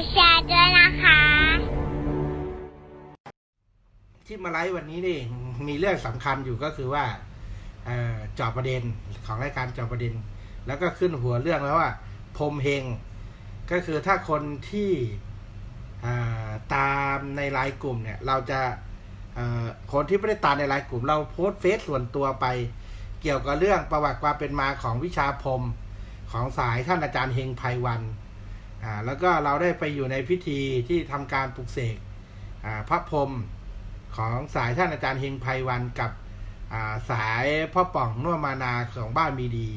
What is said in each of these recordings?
ดแชร์ด้วยนะคะ ที่มาไลฟ์วันนี้นี่มีเรื่องสำคัญอยู่ก็คือว่าจอบประเด็นของรายการจอบประเด็น แล้วก็ขึ้นหัวเรื่องแล้วว่าพรมเฮง ก็คือถ้าคนที่ตามในไลน์กลุ่มเนี่ย เราจะคนที่ไม่ได้ตามในไลน์กลุ่ม เราโพสต์เฟซส่วนตัวไป เกี่ยวกับเรื่องประวัติความเป็นมาของวิชาพรมของสายท่านอาจารย์เฮงไพวัน อ่าแล้วก็เราได้ไปอยู่ในพิธีที่ทำการปลุกเสกอ่าพระพรมของสายท่านอาจารย์เฮงไพวันกับอ่าสายพ่อป่องนวมานาของบ้านมีดี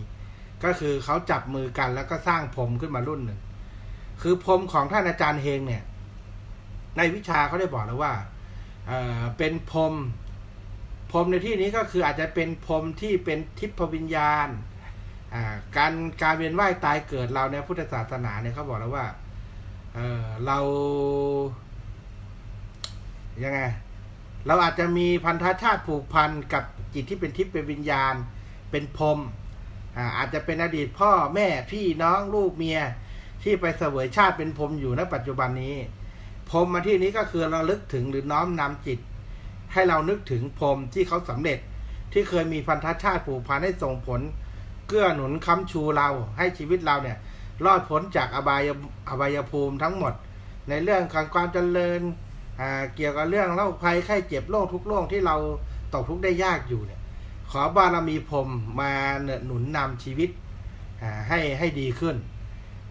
ก็คือเขาจับมือกันแล้วก็สร้างพรมขึ้นมารุ่นหนึ่งคือพรมของท่านอาจารย์เฮงเนี่ย ในวิชาเขาได้บอกแล้วว่าเอ่อเป็นพรมพรมในที่นี้ก็คืออาจจะเป็นพรมที่เป็นทิพวิญญาณ การการเวียนว่ายตายเกิดเราในพุทธศาสนาเนี่ยเขาบอกแล้วว่าเออเรายังไงเราอาจจะมีพันธชาติผูกพันกับจิตที่เป็นทิพย์เป็นวิญญาณ เป็นพรมอาอาจจะเป็นอดีตพ่อแม่พี่น้องลูกเมียที่ไปเสวยชาติเป็นพรมอยู่ณปัจจุบันนี้พรมมาที่นี้ก็คือเราลึกถึงหรือน้อมนำจิต ให้เรานึกถึงพรมที่เขาสำเร็จที่เคยมีพันธชาติผูกพันให้ส่งผล เกื้อหนุนค้ำชูเราให้ชีวิตเราเนี่ยรอดพ้นจากอบายอบายภูมิทั้งหมด ในเรื่องการความเจริญเกี่ยวกับเรื่องโรคภัยไข้เจ็บโรคทุกโรคที่เราตกทุกได้ยากอยู่เนี่ยขอบารมีพรมมาหนุนนำชีวิตให้ให้ดีขึ้น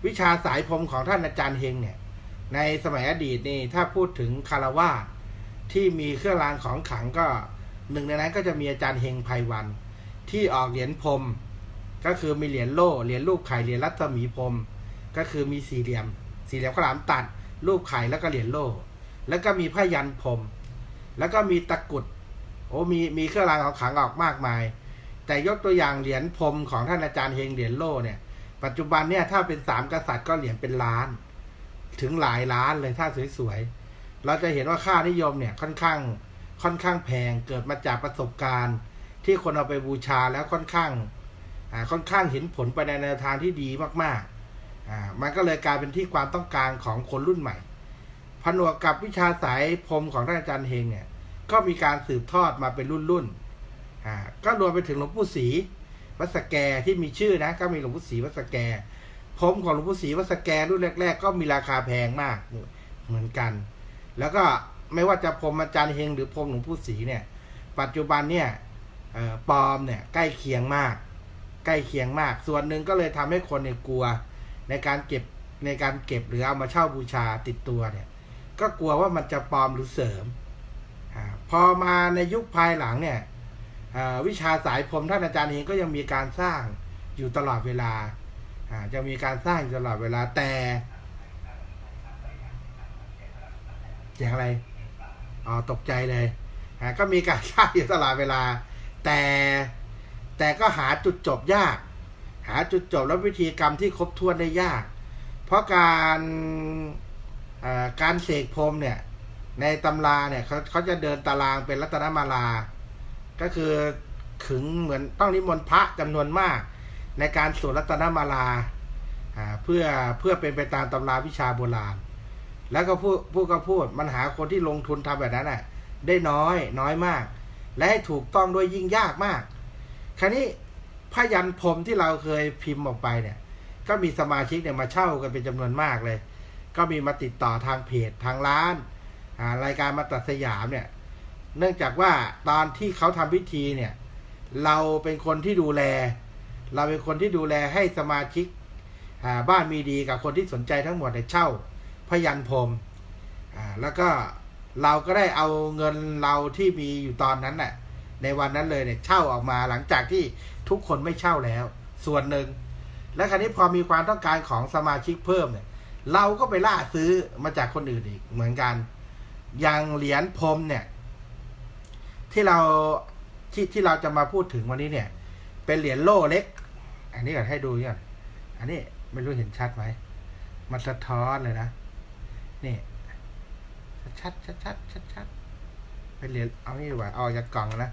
วิชาสายพรมของท่านอาจารย์เฮงเนี่ยในสมัยอดีตนี่ถ้าพูดถึงคารวาสที่มีเครื่องรางของขลังก็หนึ่งในนั้นก็จะมีอาจารย์เฮงไพวัน ที่ออกเหรียญพรม ก็คือมีเหรียญโล่เหรียญรูปไข่เหรียญรัศมีพรมก็คือมีสี่เหลี่ยม สี่เหลี่ยมข้าวหลามตัด รูปไข่แล้วก็เหรียญโล่ แล้วก็มีผ้ายันพรมแล้วก็มีตะกุดโอ้มีมีเครื่องรางของขลังออกมากมาย แต่ยกตัวอย่างเหรียญพรมของท่านอาจารย์เฮงเหรียญโล่เนี่ย ปัจจุบันเนี่ยถ้าเป็นสามกษัตริย์ก็เหรียญเป็นล้าน ถึงหลายล้านเลยถ้าสวยๆเราจะเห็นว่าค่านิยมเนี่ยค่อนข้างค่อนข้างแพงเกิดมาจากประสบการณ์ ที่คนเอาไปบูชาแล้วค่อนข้าง ค่อนข้างเห็นผลไปในแนวทางที่ดีมากๆอ่ามันก็เลยกลายเป็นที่ความต้องการของคนรุ่นใหม่ ผนวกกับวิชาสายพรมของท่านอาจารย์เฮงเนี่ย ก็มีการสืบทอดมาเป็นรุ่นรุ่นอ่าก็รวมไปถึงหลวงปู่ศรีวัสแกที่มีชื่อนะ ก็มีหลวงปู่ศรีวัสแกพรมของหลวงปู่ศรีวัสแกรุ่นแรก ๆ ก็มีราคาแพงมากเหมือนกัน แล้วก็ไม่ว่าจะพรมอาจารย์เฮงหรือพรมหลวงปู่ศรีเนี่ย ปัจจุบันเนี่ยปลอมเนี่ยใกล้เคียงมาก ใกล้เคียงมาก ส่วนหนึ่งก็เลยทำให้คนเนี่ยกลัว ในการเก็บในการเก็บหรือเอามาเช่าบูชาติดตัวเนี่ย ก็กลัวว่ามันจะปลอมหรือเสริมอพอมาในยุคภายหลังเนี่ยวิชาสายพรมท่านอาจารย์เองก็ยังมีการสร้างอยู่ตลอดเวลาจะมีการสร้างอยู่ตลอดเวลาแต่อย่างไรอ๋อตกใจเลยก็มีการสร้างอยู่ตลอดเวลา แต่ แต่ก็หาจุดจบยาก หาจุดจบและวิธีกรรมที่ครบถ้วนได้ยาก เพราะการการเสกพรมเนี่ยในตำราเนี่ยเขาเขาจะเดินตารางเป็นรัตนมาลา ก็คือขึงเหมือนต้องนิมนต์พระจำนวนมาก ในการสวดรัตนมาลาอ่าเพื่อเพื่อเป็นไปตามตำราวิชาโบราณ แล้วก็พูดพูดก็พูดมันหาคนที่ลงทุนทำแบบนั้นน่ะได้น้อยน้อยมาก และให้ถูกต้องด้วยยิ่งยากมาก คราวนี้พยันพรมที่เราเคยพิมพ์ออกไปเนี่ย ก็มีสมาชิกเนี่ยมาเช่ากันเป็นจำนวนมากเลย ก็มีมาติดต่อทางเพจทางร้านรายการมาตัดสยามเนี่ย เนื่องจากว่าตอนที่เขาทำพิธีเนี่ย เราเป็นคนที่ดูแล เราเป็นคนที่ดูแลให้สมาชิกบ้านมีดีกับคนที่สนใจทั้งหมดเนี่ยเช่าพยันพรมแล้วก็เราก็ได้เอาเงินเราที่มีอยู่ตอนนั้นน่ะ ในวันนั้นเลยเนี่ยเช่าออกมาหลังจากที่ทุกคนไม่เช่าแล้ว ส่วนหนึ่ง และคราวนี้พอมีความต้องการของสมาชิกเพิ่มเนี่ย เราก็ไปล่าซื้อมาจากคนอื่นอีกเหมือนกัน อย่างเหรียญพรมเนี่ย ที่เราที่ที่เราจะมาพูดถึงวันนี้เนี่ย เป็นเหรียญโล่เล็ก อันนี้ก่อนให้ดูก่อนอันนี้ไม่รู้เห็นชัดไหมมันสะท้อนเลยนะนี่ชัดชัดชัดชัดชัด เป็นเหรียญเอานี่ดีกว่าเอากจากกล่องนะ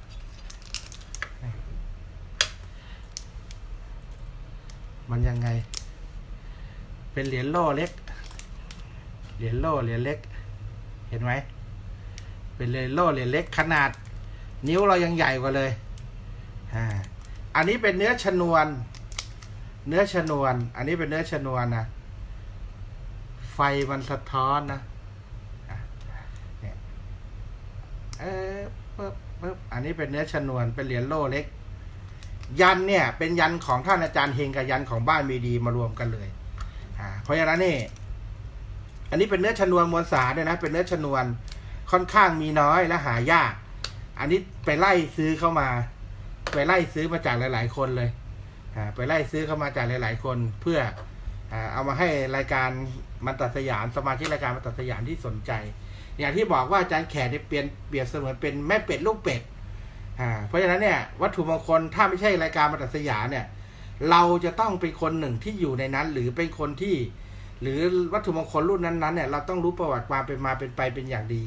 มันยังไง เป็นเหรียญโล่เล็ก เหรียญโล่เหรียญเล็ก เห็นไหม เป็นเหรียญโล่เหรียญเล็กขนาด นิ้วเรายังใหญ่กว่าเลยอ่าอันนี้เป็นเนื้อชนวน เนื้อชนวน อันนี้เป็นเนื้อชนวนนะ ไฟมันสะท้อนนะเนี่ย เออปึ๊บปึ๊บอันนี้เป็นเนื้อชนวนเป็นเหรียญโลเล็ก ยันเนี่ย เป็นยันของท่านอาจารย์เฮงกับยันของบ้านมีดีมารวมกันเลยอ่าเพราะฉะนั้นนี่ อันนี้เป็นเนื้อชนวนมวลสารด้วยนะ เป็นเนื้อชนวนค่อนข้างมีน้อยและหายาก อันนี้ไปไล่ซื้อเข้ามา ไปไล่ซื้อมาจากหลาย ๆ คนเลยอ่าไปไล่ซื้อเข้ามาจากหลาย ๆ คนเพื่อเอามาให้รายการมันตัดสยามสมาชิกรายการมันตัดสยามที่สนใจ อย่างที่บอกว่าอาจารย์แขกเนี่ยเปลี่ยนเปรียบเสมือนเป็นแม่เป็ดลูกเป็ดอ่าเพราะฉะนั้นเนี่ยวัตถุมงคลถ้าไม่ใช่รายการมันตัดสยามเนี่ย เราจะต้องเป็นคนหนึ่งที่อยู่ในนั้น หรือเป็นคนที่ หรือวัตถุมงคลรุ่นนั้นๆเนี่ยเราต้องรู้ประวัติความเป็นมาเป็นไปเป็นอย่างดี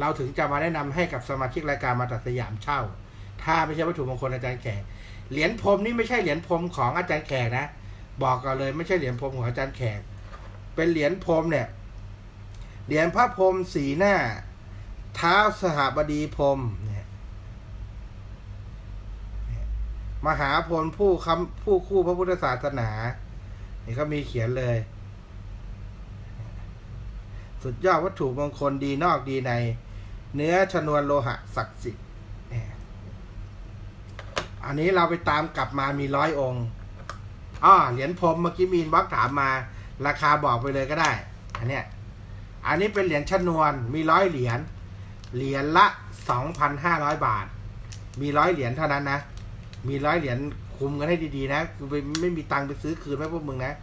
เราถึงจะมาแนะนำให้กับสมาชิกรายการมาตัดสยามเช่า ถ้าไม่ใช่วัตถุมงคลอาจารย์แขกเหรียญพรมนี่ไม่ใช่เหรียญพรมของอาจารย์แขกนะ บอกกันเลยไม่ใช่เหรียญพรมของอาจารย์แขก เป็นเหรียญพรมเนี่ย เหรียญพระพรมสีหน้า เท้าสหบดีพรมเนี่ยมหาพลผู้คำผู้คู่พระพุทธศาสนานี่เขามีเขียนเลย สุดยอดวัตถุมงคลดีนอกดีใน เนื้อชนวนโลหะศักดิ์สิทธิ์เนี่ยอันนี้เราไปตามกลับมามีร้อยองค์อ้อเหรียญพรมเมื่อกี้มีนบล็อกถามมา ราคาบอกไปเลยก็ได้ อันเนี้ย อันนี้เป็นเหรียญชนวนมีร้อยเหรียญเหรียญละสองพันห้าร้อยบาท มีร้อยเหรียญเท่านั้นนะ มีร้อยเหรียญคุมกันให้ดีๆนะคือไปไม่มีตังค์ไปซื้อคืนไหมพวกมึงนะ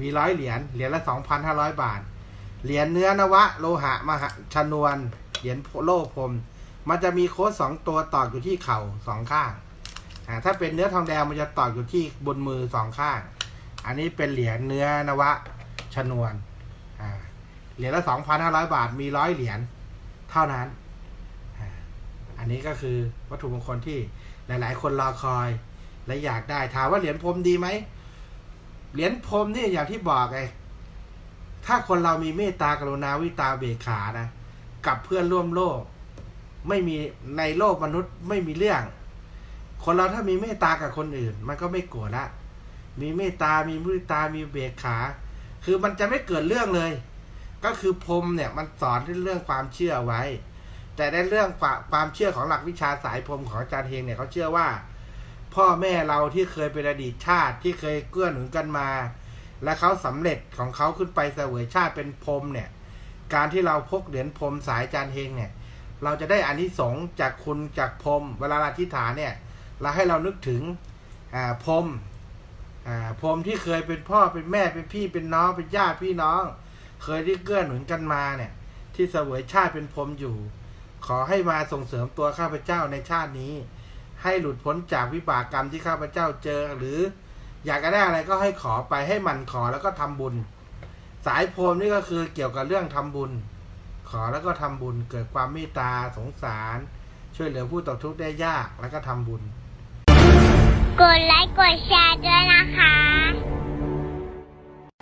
มีร้อยเหรียญเหรียญละสองพันห้าร้อยบาท เหรียญเนื้อนวะ โลหะมหาชนวน เหรียญโลพรมมันจะมีโค้ดสองตัวตอกอยู่ที่เข่าสองข้างถ้าเป็นเนื้อทองแดงมันจะตอกอยู่ที่บนมือสองข้าง อันนี้เป็นเหรียญเนื้อนวะชนวนอ่า เหรียญละสองพันห้าร้อยบาทมีร้อยเหรียญเท่านั้น อันนี้ก็คือวัตถุมงคลที่หลาย ๆ คนรอคอยและอยากได้ ถามว่าเหรียญพรมดีไหมเหรียญพรมนี่อย่างที่บอกไงถ้าคนเรามีเมตตากรุณาวิตาเบกขานะ กับเพื่อนร่วมโลก ไม่มีในโลกมนุษย์ไม่มีเรื่อง คนเราถ้ามีเมตตากับคนอื่น มันก็ไม่โกรธละมีเมตตามีมุทิตามีเบกขา คือมันจะไม่เกิดเรื่องเลย ก็คือพรมเนี่ยมันสอนเรื่องความเชื่อไว้ แต่ในเรื่องความความเชื่อของหลักวิชาสายพรมของอาจารย์เฮงเนี่ยเขาเชื่อว่า พ่อแม่เราที่เคยเป็นอดีตชาติที่เคยเกื้อหนุนกันมา และเขาสำเร็จของเขาขึ้นไปเสวยชาติเป็นพรมเนี่ย การที่เราพกเหรียญพรมสายอาจารย์เฮงเนี่ย เราจะได้อานิสงส์จากคุณจากพรมเวลาเราอธิษฐานเนี่ยเราให้เรานึกถึงพรมพรมที่เคยเป็นพ่อเป็นแม่เป็นพี่เป็นน้องเป็นญาติพี่น้อง เคยที่เกื้อหนุนกันมาเนี่ย ที่เสวยชาติเป็นพรมอยู่ ขอให้มาส่งเสริมตัวข้าพเจ้าในชาตินี้ ให้หลุดพ้นจากวิบากกรรมที่ข้าพเจ้าเจอหรือ อยากจะได้อะไรก็ให้ขอไปให้มันขอแล้วก็ทำบุญ สายพรมนี่ก็คือเกี่ยวกับเรื่องทำบุญ ขอแล้วก็ทำบุญเกิดความเมตตาสงสาร ช่วยเหลือผู้ตกทุกข์ได้ยากแล้วก็ทำบุญ กดไลค์กดแชร์ด้วยนะคะ